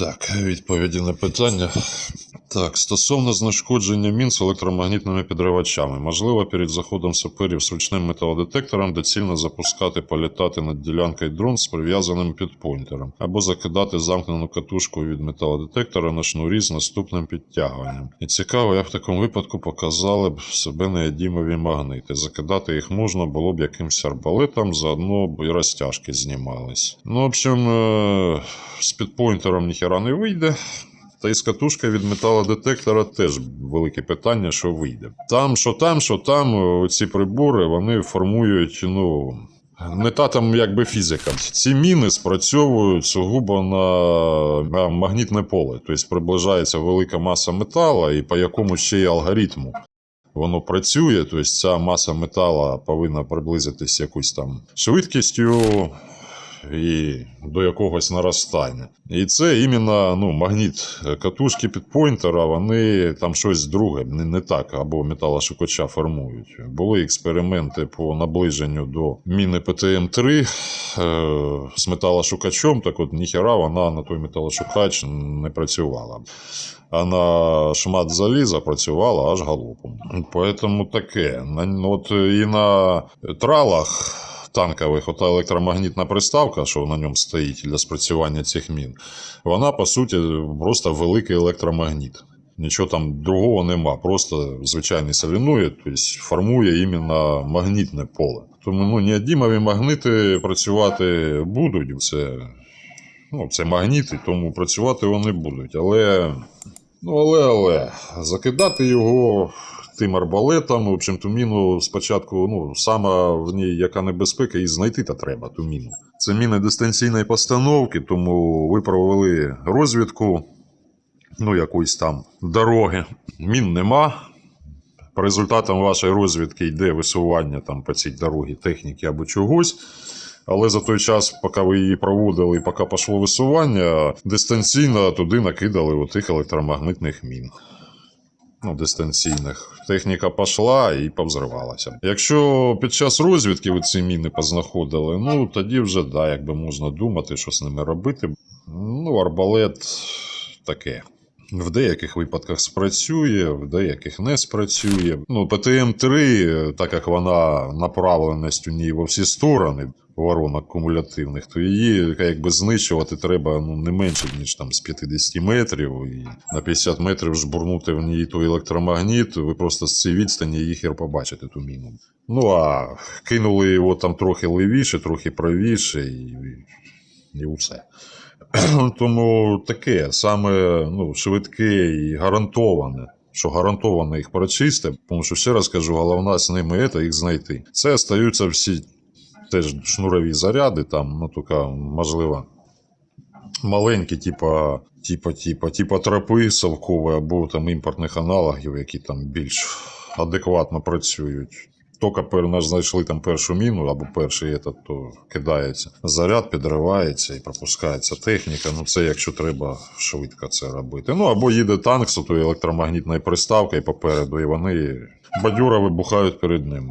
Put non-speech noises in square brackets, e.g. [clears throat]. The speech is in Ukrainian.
Так, відповіді на питання. Так, стосовно знешкодження мін з електромагнітними підривачами, можливо, перед заходом саперів з ручним металодетектором доцільно запускати, політати над ділянкою дрон з прив'язаним підпойнтером, або закидати замкнену катушку від металодетектора на шнурі з наступним підтягуванням. І цікаво, як в такому випадку показали б себе неодімові магнити. Закидати їх можна було б якимсь арбалетом, заодно б і розтяжки знімались. Ну, в общем, е, з підпойнтером ніхера не вийде. Та й з катушка від металодетектора теж велике питання, що вийде. Там, що там, що там, ці прибори вони формують, ну. Не та там якби фізика. Ці міни спрацьовують сугубо на магнітне поле. Тобто приближається велика маса метала, і по якому ще й алгоритму воно працює. Тобто ця маса метала повинна приблизитись якусь там швидкістю і до якогось наростання. І це іменно ну, магніт катушки підпойнтера, вони там щось друге, не, не так, або металошукача формують. Були експерименти по наближенню до міни ПТМ-3 е, з металошукачом, так от ніхера вона на той металошукач не працювала. А на шмат заліза працювала аж галопом. Поэтому таке. От і на тралах танкових, ота електромагнітна приставка, що на ньому стоїть для спрацювання цих мін, вона по суті просто великий електромагніт. Нічого там другого нема, просто звичайний соліноїд, тобто формує іменно магнітне поле. Тому ну, неодімові магнити працювати будуть. Це, ну, це магніти, тому працювати вони будуть. Але, ну, але, але, закидати його тим арбалетом, в общем, ту міну спочатку, ну, сама в ній яка небезпека, і знайти та треба ту міну. Це міни дистанційної постановки, тому ви провели розвідку, ну, якоїсь там дороги. Мін нема. По результатам вашої розвідки йде висування там по цій дорогі техніки або чогось. Але за той час, поки ви її проводили, і поки пішло висування, дистанційно туди накидали отих електромагнитних мін. Ну, дистанційних. Техніка пішла і повзривалася. Якщо під час розвідки ви ці міни познаходили, ну тоді вже да, якби можна думати, що з ними робити. Ну, арбалет таке. В деяких випадках спрацює, в деяких не спрацює. Ну, ПТМ-3, так як вона направленість у ній во всі сторони, воронок кумулятивних, то її якби знищувати треба ну, не менше, ніж там з 50 метрів. І на 50 метрів жбурнути в ній той електромагніт, ви просто з цієї відстані хер побачите ту міну. Ну а кинули його там трохи левіше, трохи правіше, і, і все. [clears throat] Тому таке саме ну, швидке і гарантоване. Що гарантовано їх прочисти, тому що ще раз кажу, головна з ними це їх знайти. Це стаються всі теж шнурові заряди, там, ну тільки, можливо, маленькі, типа, типа, типа, типа тропи совкові або там імпортних аналогів, які там більш адекватно працюють. Тільки знайшли там першу міну або перший етат, то кидається. Заряд підривається і пропускається техніка. Ну це якщо треба швидко це робити. Ну або їде танк з тою електромагнітною приставкою попереду, і вони бадюра вибухають перед ним.